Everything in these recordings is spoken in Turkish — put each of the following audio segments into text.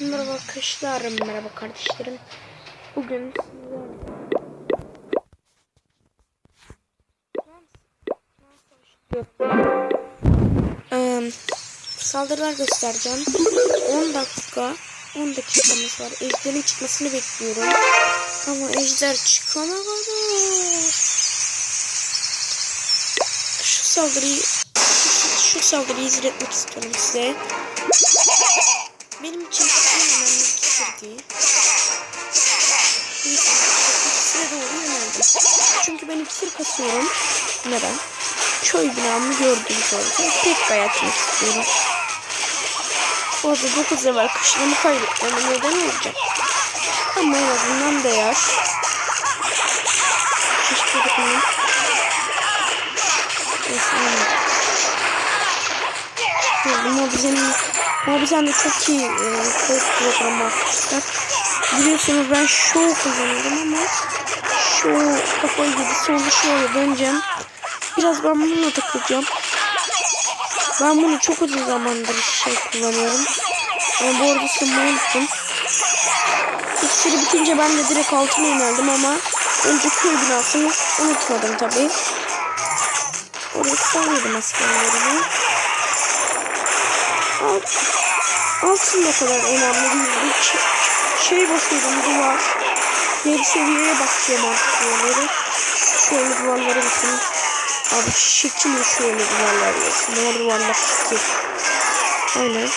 Merhaba arkadaşlar, merhaba kardeşlerim. Bugün Eee, saldırılar göstereceğim. 10 dakika, 10 dakikamız var. Ejder'in çıkmasını bekliyorum. Ama Ejder çıkana kadar. Şu saldırıyı şu, şu saldırıyı izletmek istiyorum size. Benim için en önemli ikisirdi. İkisire doğru yöneldim. Çünkü ben iksir kasıyorum. Neden? Köy binamı gördüğünüz orada. Tek dayatmak istiyorum. Orada 9 level kışlamı kaybetmeme neden olacak. Ama en azından değer. Keşke dokunayım. Neyse, aynen. Bu Mobizen'in Mobizen'de çok iyi e, kod programı arkadaşlar. Biliyorsunuz ben show kullanıyorum ama show kafayı yedi sonra show'a döneceğim. Biraz ben bununla takılacağım. Ben bunu çok uzun zamandır şey kullanıyorum. Ben bu arada sınırı unuttum. İksiri bitince ben de direkt altına yöneldim ama önce köy binasını unutmadım tabi. Oraya sağladım askerlerimi. Alt, altın da kadar önemli değil. Bir şey, basıyorum duvar. Bir seviyeye basıyorum artık duvarları. Şöyle duvarları basın. Abi şekil şöyle duvarlar yapsın. Duvar duvarlar şekil. Aynen.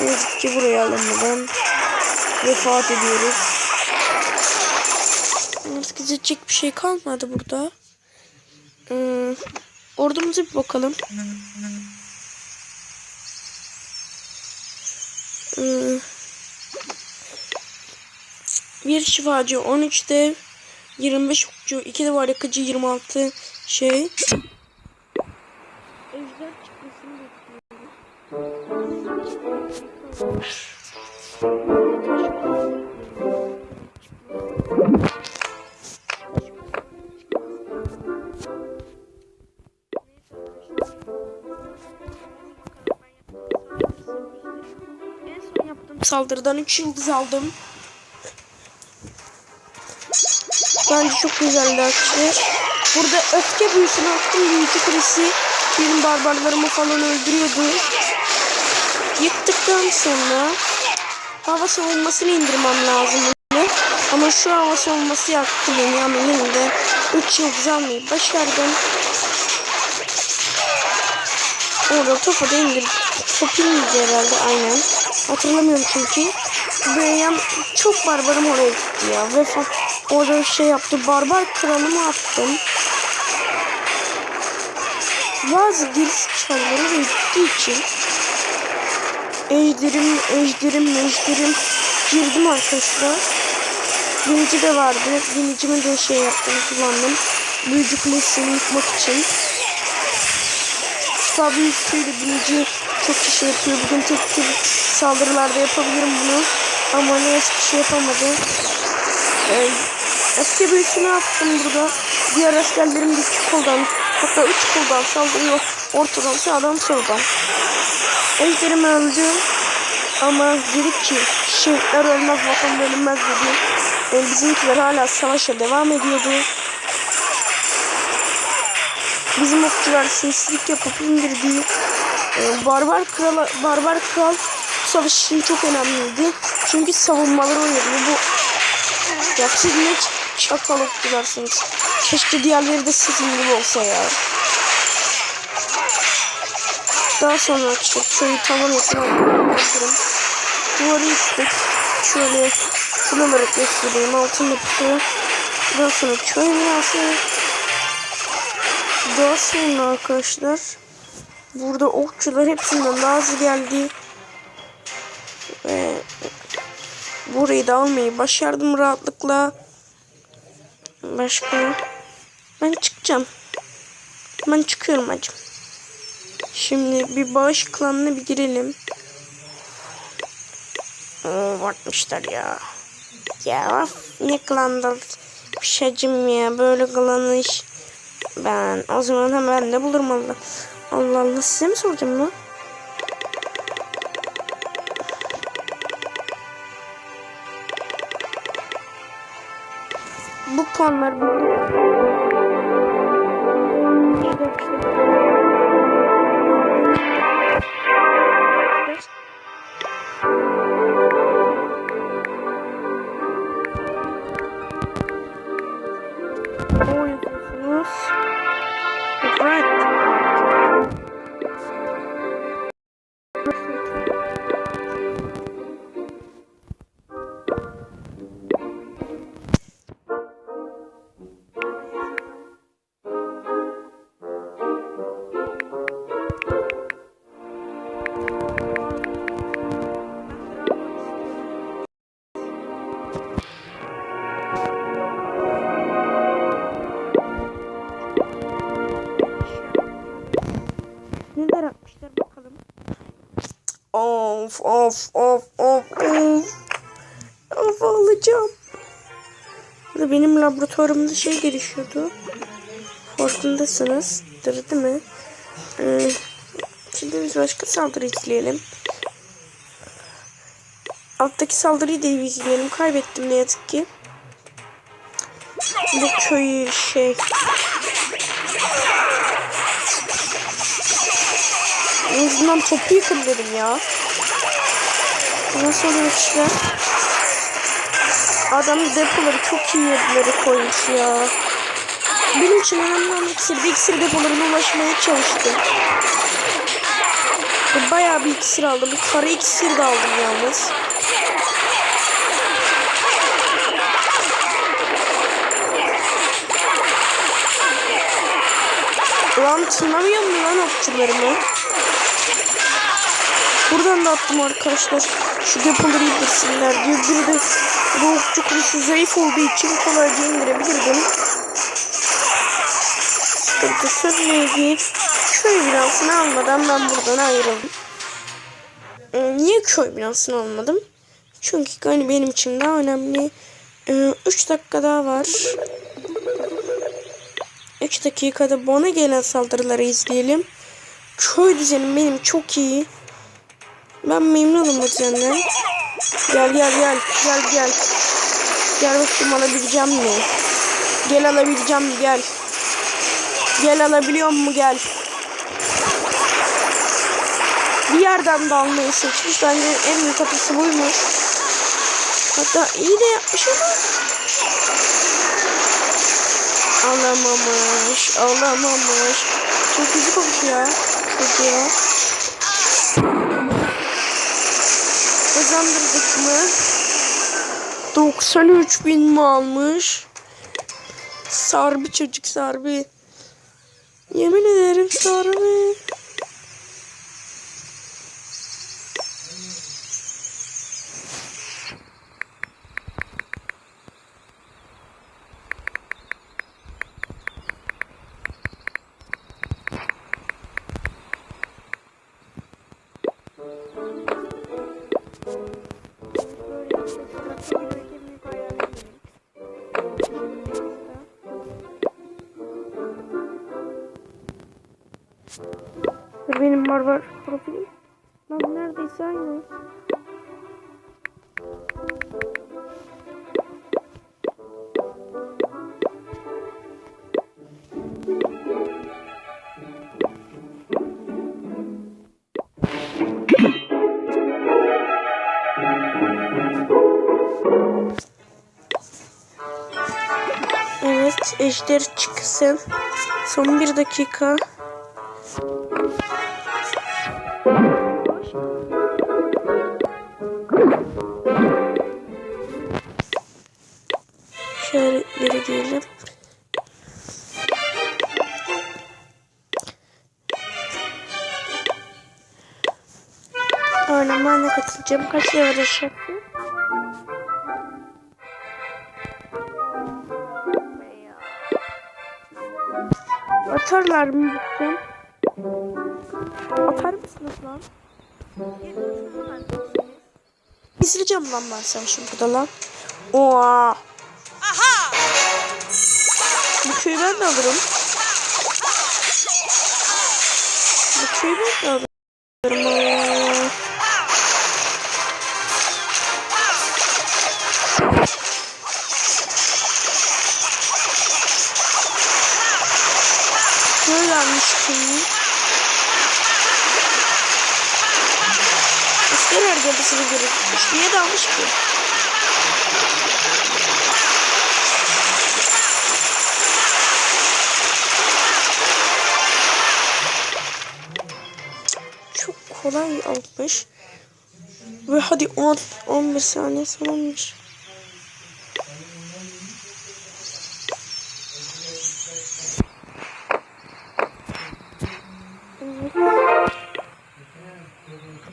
Ne yazık ki buraya alınmadan vefat ediyoruz. Artık izleyecek bir şey kalmadı burada. Hmm, ordumuza bir bakalım. Bir şifacı 13 dev 25 okçu 2 de var yakıcı 26 şey saldırıdan 3 yıldız aldım. Bence çok güzeldi arkadaşlar. Burada öfke büyüsünü attım. Büyücü kulesi benim barbarlarımı falan öldürüyordu. Yıktıktan sonra hava savunmasını indirmem lazım. Yine. Ama şu hava savunması yaktı beni ama yine de 3 yıldız almayı başardım. Orada topu da indir. Top indirdi herhalde aynen. Hatırlamıyorum çünkü. Benim çok barbarım oraya gitti ya. Ve orada şey yaptı. Barbar kralımı attım. Bazı giriş çalları da gittiği için ejderim, ejderim, ejderim girdim arkadaşlar. Binici de vardı. Binicimi de şey yaptım, kullandım. Büyücü kulesini yıkmak için. Kısa büyüsüyle binici çok kişi yapıyor. Bugün tek tek saldırılarda yapabilirim bunu. Ama ne eski şey yapamadı. Ee, eski büyüsünü attım burada. Diğer askerlerim de iki koldan hatta üç koldan saldırıyor. Ortadan sağdan soldan. Ejderim öldü. Ama dedik ki şehitler ölmez vatan bölünmez dedi. Ee, bizimkiler hala savaşa devam ediyordu. Bizim okçular sinsilik yapıp indirdiği e, barbar kral barbar kral bu savaş için çok önemliydi. Çünkü savunmaları uyarıyor. Bu ya siz ne çakal okçularsınız. Keşke diğerleri de sizin gibi olsa ya. Daha sonra çok şöyle tavan yapıyorum. Duvarı yıktık. Şöyle full olarak göstereyim. Altın yapısı. Daha sonra köy binası. Daha sonra arkadaşlar burada okçular hepsinden hızlı geldi. Ve burayı da almayı başardım rahatlıkla. Başka ben çıkacağım. Ben çıkıyorum hacım. Şimdi bir bağış klanına bir girelim. Oo varmışlar ya. Ya ne klandan bir şeycim ya böyle klanı iş ben. O zaman hemen ne bulurum Allah. Allah Allah size mi soracağım lan? Bu puanlar buldum. Oh Of of of of of. Of alacağım. Burada benim laboratuvarımda şey gelişiyordu. Farkındasınız. Değil mi? Ee, şimdi biz başka saldırı izleyelim. Alttaki saldırıyı da izleyelim. Kaybettim ne yazık ki. Bu köyü şey En azından topu dedim ya. Nasıl oluyor işler? Adam depoları çok iyi yerlere koymuş ya. Benim için önemli olan iksir. Bir iksir depolarına ulaşmaya çalıştım. Bayağı bir iksir aldım. Bir kara iksir de aldım yalnız. Ulan tınlamıyor mu lan okçularımı? Buradan da attım arkadaşlar. Şu depoları indirsinler diye. Bir de okçu kılıcı zayıf olduğu için kolayca indirebilirdim. Sıkıntı değil. Köy binasını almadan ben buradan ayrıldım. Ee, Niye köy binasını almadım? Çünkü hani benim için daha önemli. 3 dakika daha var. 3 dakikada bana gelen saldırıları izleyelim. Köy düzenim benim çok iyi. Ben memnunum bu düzenden. Gel gel gel. Gel gel. Gel bakayım alabileceğim mi? Gel alabileceğim mi? Gel. Gel alabiliyor mu? Gel. Bir yerden de almayı seçmiş. Bence en büyük hatası buymuş. Hatta iyi de yapmış ama alamamış. Alamamış. Çok olmuş ya. Çok ya. Kazandırdık mı? 93 bin mi almış? Sarbi çocuk Sarbi. Yemin ederim Sarbi. Benim barbar profilim. Lan neredeyse aynı. Evet, ejder çıksın. Son bir dakika. Diyelim. Aynen ben de katılacağım. Kaç lira aşağı? Atarlar mı bakayım? Atar mısınız lan? İzleyeceğim lan ben sen şimdi burada lan. Oha. Aha. Bu köyü ben de alırım. Bu köyü ben de alırım. Böyle almış köyü. Olmasını gerekmiş. Niye dalmış ki? Çok kolay almış. Ve hadi 10 11 saniye sonlanmış.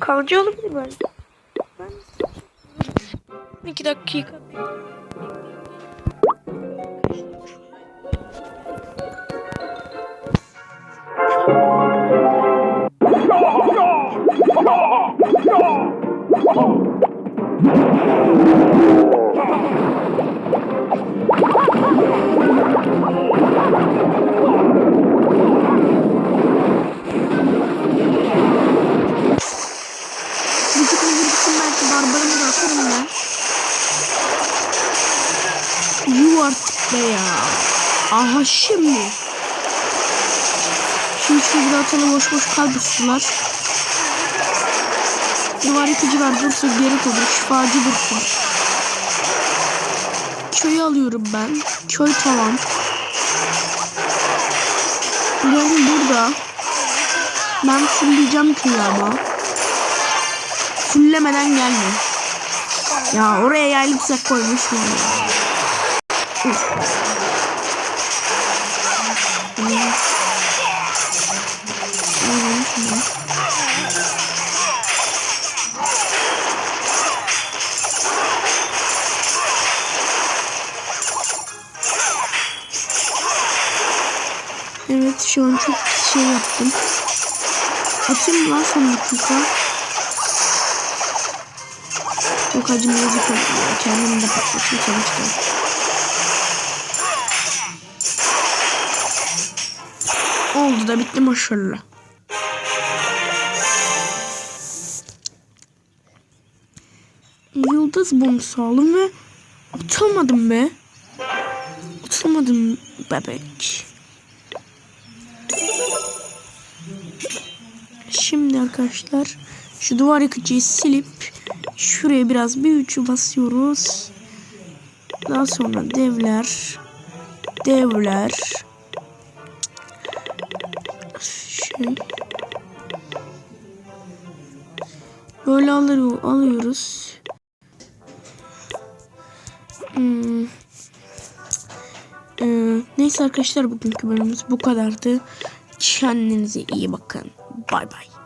Kalıcı olabilir belki. Ben... İki dakika. Buçuk Aha şimdi. Şimdi şurada atalım boş boş kaldırsınlar. Duvar yıkıcı var dursa geri koydur. Şifacı dursun. Köyü alıyorum ben. Köy tamam. Yani burada. Ben fullleyeceğim köyü ama. Fullemeden gelme. Ya oraya yaylıksak koymuşlar ya. Uf. Şu çok şey yaptım. Atayım mı lan son dakika? Çok oluyor. Kendimi de patlatayım sonuçta. Oldu da bitti maşallah. Yıldız bombası aldım ve atamadım be. Atamadım bebek. Şimdi arkadaşlar şu duvar yıkıcıyı silip şuraya biraz büyücü basıyoruz. Daha sonra devler devler şey böyle alır, alıyoruz. Hmm. Ee, neyse arkadaşlar bugünkü bölümümüz bu kadardı. Kendinize iyi bakın. Bay bay.